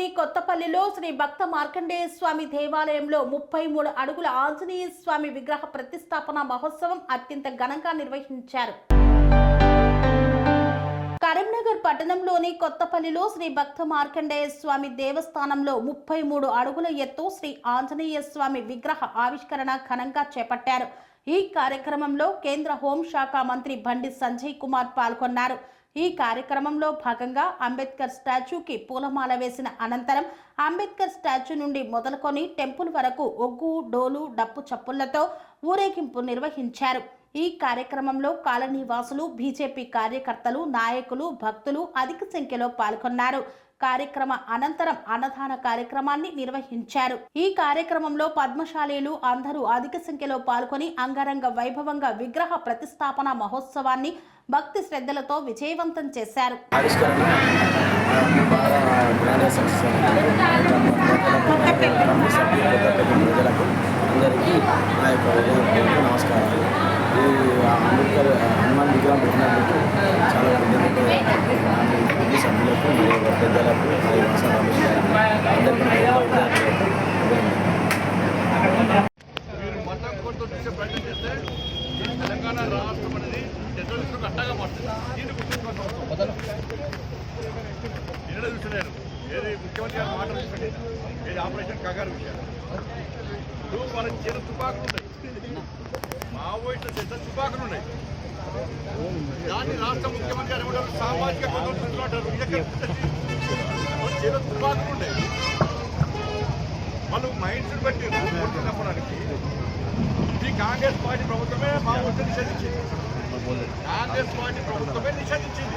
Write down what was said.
జిల్లాలోని కొత్తపల్లిలో శ్రీ భక్త మార్కండేయ స్వామి దేవాలయంలో ముప్పై మూడు అడుగుల ఆంజనేయ స్వామి విగ్రహ ప్రతిష్టాపన మహోత్సవం అత్యంత ఘనంగా నిర్వహించారు. కరీంనగర్ పట్టణంలోని కొత్తపల్లిలో శ్రీ భక్త మార్కండేయ స్వామి దేవస్థానంలో ముప్పై మూడు అడుగుల ఎత్తు శ్రీ ఆంజనేయ స్వామి విగ్రహ ఆవిష్కరణ ఘనంగా చేపట్టారు. ఈ కార్యక్రమంలో కేంద్ర హోంశాఖ మంత్రి బండి సంజయ్ కుమార్ పాల్గొన్నారు. ఈ కార్యక్రమంలో భాగంగా అంబేద్కర్ స్టాచ్యూకి పూలమాల వేసిన అనంతరం అంబేద్కర్ స్టాచ్యూ నుండి మొదలుకొని టెంపుల్ వరకు ఒగ్గు డోలు డప్పు చప్పుళ్ళతో ఊరేగింపు నిర్వహించారు. ఈ కార్యక్రమంలో కాలనీవాసులు బీజేపీ కార్యకర్తలు నాయకులు భక్తులు అధిక సంఖ్యలో పాల్గొన్నారు. కార్యక్రమ అనంతరం అన్నదాన కార్యక్రమాన్ని నిర్వహించారు ఈ కార్యక్రమంలో పద్మశాలీలు అందరూ అధిక సంఖ్యలో పాల్గొని అంగరంగ వైభవంగా విగ్రహ ప్రతిష్టాపన మహోత్సవాన్ని భక్తి శ్రద్ధలతో విజయవంతం చేశారు టెర్రరిస్టులకు మారుతుంది దీన్ని గుర్తుంచుకోవాల్సిన అవసరం నిన్న ఏది ముఖ్యమంత్రి గారు మాట ఏది ఆపరేషన్ కగారు విషయాలు ఇప్పుడు వాళ్ళ చిన్న తుపాకులు ఉన్నాయి మావోయిస్టుల చేత తుపాకులు ఉన్నాయి దాన్ని రాష్ట్ర ముఖ్యమంత్రి గారు ఏమంటారు సామాజిక కన్నోట్లు చేత తుపాకులు ఉన్నాయి వాళ్ళు మైండ్స్ బట్టి కొట్టుకున్నప్పటికి ఈ కాంగ్రెస్ పార్టీ ప్రభుత్వమే మా ఓట్లు నిషేధించింది. కాంగ్రెస్ పార్టీ ప్రభుత్వమే నిషేధించింది.